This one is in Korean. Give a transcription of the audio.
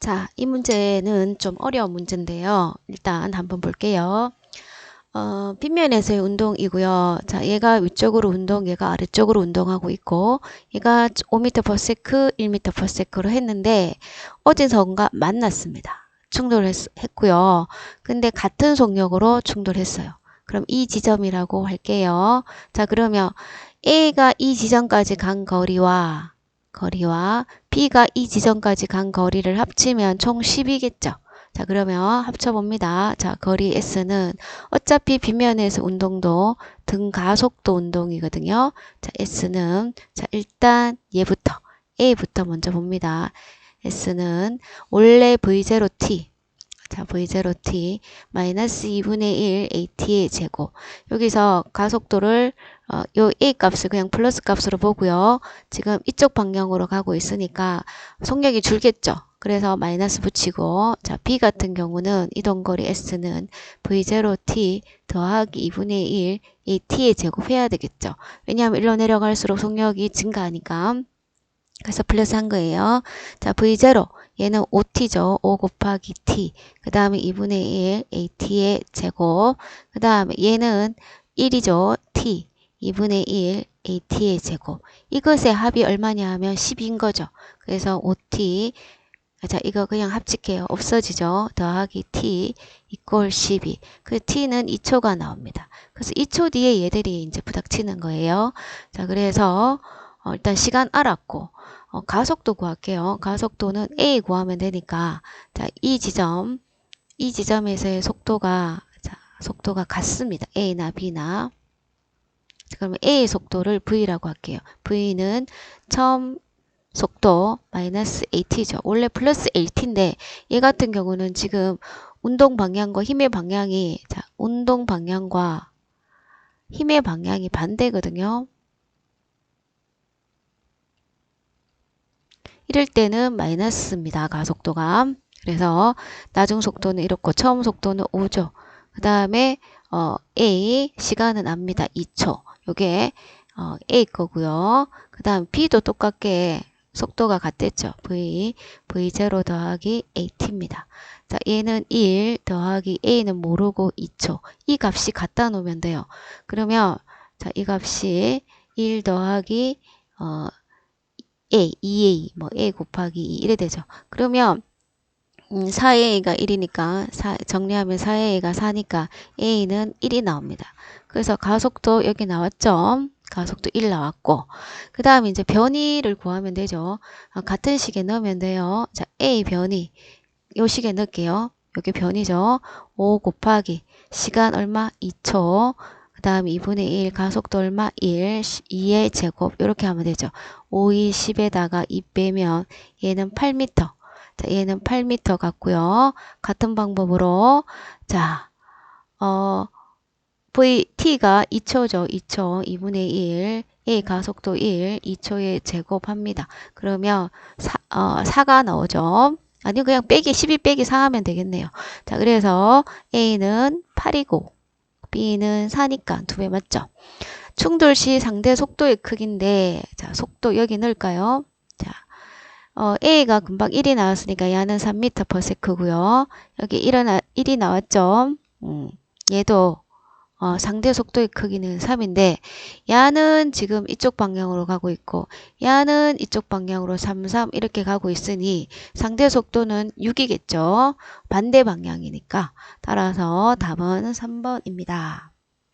자, 이 문제는 좀 어려운 문제인데요. 일단 한번 볼게요. 어, 빗면에서의 운동이고요. 자, 얘가 위쪽으로 운동, 얘가 아래쪽으로 운동하고 있고, 얘가 5m/s, 1m/s로 했는데, 어디선가 만났습니다. 충돌했고요. 근데 같은 속력으로 충돌했어요. 그럼 이 지점이라고 할게요. 자, 그러면 A가 이 지점까지 간 거리와 거리와 B가 이 지점까지 간 거리를 합치면 총 10이겠죠. 자, 그러면 합쳐봅니다. 자, 거리 S는 어차피 빗면에서 운동도 등 가속도 운동이거든요. 자, S는 자, 일단 얘부터 A부터 먼저 봅니다. S는 원래 V0t 자, V0t 마이너스 2분의 1 AT의 제곱. 여기서 가속도를 어, 요 A 값을 그냥 플러스 값으로 보고요. 지금 이쪽 방향으로 가고 있으니까 속력이 줄겠죠. 그래서 마이너스 붙이고 자 B 같은 경우는 이동거리 S는 V0t 더하기 2분의 1 AT의 제곱해야 되겠죠. 왜냐하면 일로 내려갈수록 속력이 증가하니까 그래서 플러스 한 거예요. 자 V0 얘는 5t죠. 5 곱하기 t. 그 다음에 2분의 1 at의 제곱. 그 다음에 얘는 1이죠. t. 2분의 1 at의 제곱. 이것의 합이 얼마냐 하면 10인 거죠. 그래서 5t. 자, 이거 그냥 합칠게요. 없어지죠. 더하기 t 이꼴 12. 그 t는 2초가 나옵니다. 그래서 2초 뒤에 얘들이 이제 부닥치는 거예요. 자, 그래서 어, 일단 시간 알았고 어, 가속도 구할게요. 가속도는 A 구하면 되니까 자, 이 지점 이 지점에서의 속도가 자, 속도가 같습니다. A나 B나 자, 그러면 A의 속도를 V라고 할게요. V는 처음 속도 마이너스 AT죠. 원래 플러스 AT인데 얘 같은 경우는 지금 운동 방향과 힘의 방향이 자, 운동 방향과 힘의 방향이 반대거든요. 이럴 때는 마이너스입니다. 가속도가. 그래서 나중 속도는 이렇고 처음 속도는 5죠. 그 다음에 어, A 시간은 압니다. 2초. 요게 어, A 거고요. 그 다음 B도 똑같게 속도가 같댔죠. V, V0 더하기 AT입니다. 자, 얘는 1 더하기 A는 모르고 2초. 이 값이 갖다 놓으면 돼요. 그러면 자, 이 값이 1 더하기 어, A, 2A, 뭐 A 곱하기 2 이래 되죠. 그러면 음, 4A가 1이니까 4, 정리하면 4A가 4니까 A는 1이 나옵니다. 그래서 가속도 여기 나왔죠. 가속도 1 나왔고 그 다음에 이제 변이를 구하면 되죠. 아, 같은 식에 넣으면 돼요. 자 A 변이 요 식에 넣을게요. 여기 변이죠. 5 곱하기 시간 얼마? 2초 그 다음 2분의 1 가속도 얼마? 1 2의 제곱 이렇게 하면 되죠. 5, 2, 10에다가 2 빼면 얘는 8m 자, 얘는 8m 같고요. 같은 방법으로 자, 어, V, T가 2초죠. 2초, 2분의 1, A 가속도 1, 2초에 제곱합니다. 그러면 4, 어, 4가 나오죠. 아니 그냥 빼기 12 빼기 4 하면 되겠네요. 자, 그래서 A는 8이고 B는 4니까 두 배 맞죠? 충돌 시 상대 속도의 크기인데 자 속도 여기 넣을까요? 자 어, A가 금방 1이 나왔으니까 얘는 3m/s고요. 여기 1은, 1이 나왔죠? 음, 얘도 어, 상대 속도의 크기는 3인데 야는 지금 이쪽 방향으로 가고 있고 야는 이쪽 방향으로 3, 3 이렇게 가고 있으니 상대 속도는 6이겠죠. 반대 방향이니까 따라서 답은 3번입니다.